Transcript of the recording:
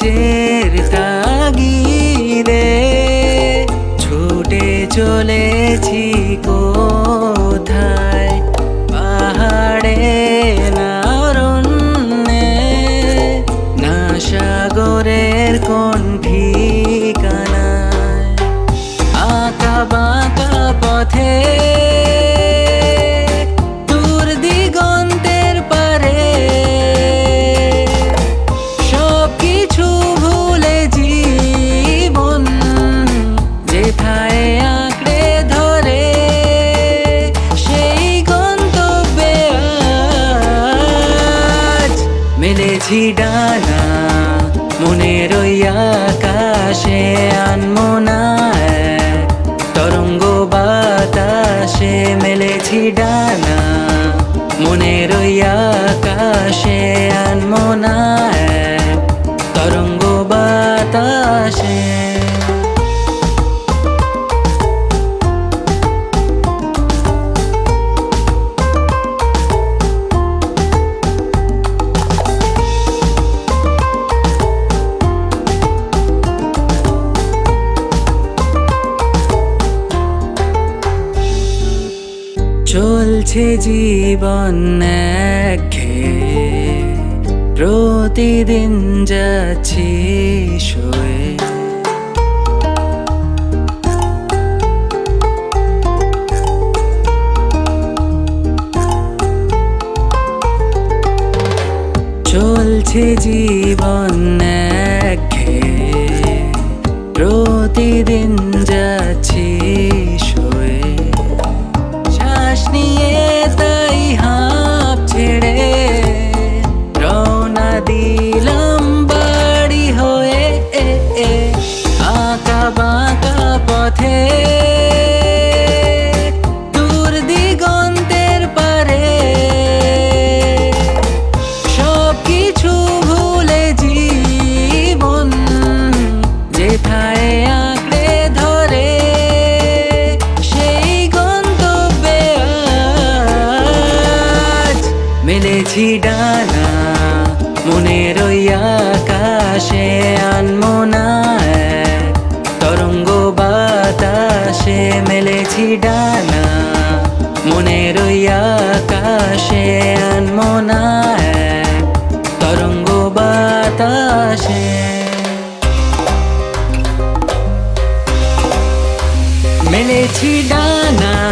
কাজের তাগিদে ছুটে চলেছি কোথায়? পাহাড়ে না অরণ্যে না সাগরের কোন ঠিকানায়? আঁকা বাঁকা পথে মেলেছি ডানা, মনের ওই আকাশে আনমো তরঙ্গ বাতাসে মেলেছি ডানা, মনের ওই আকাশে আনমো না এক তরঙ্গ বাতাসে চলছে জীবন প্রতিদিন যাচ্ছি শোয়ে। চলছে জীবন প্রতিদিন যেথায় আঁকড়ে ধরে, সেই গন্তব্যে আজ মেলেছি ডানা, মনের ওই আকাশে আনমো না তরঙ্গ বাতাসে মেলেছি ডানা, মনের ওই আকাশে আনমো না তরঙ্গ বাতাসে মেলেছি ডানা।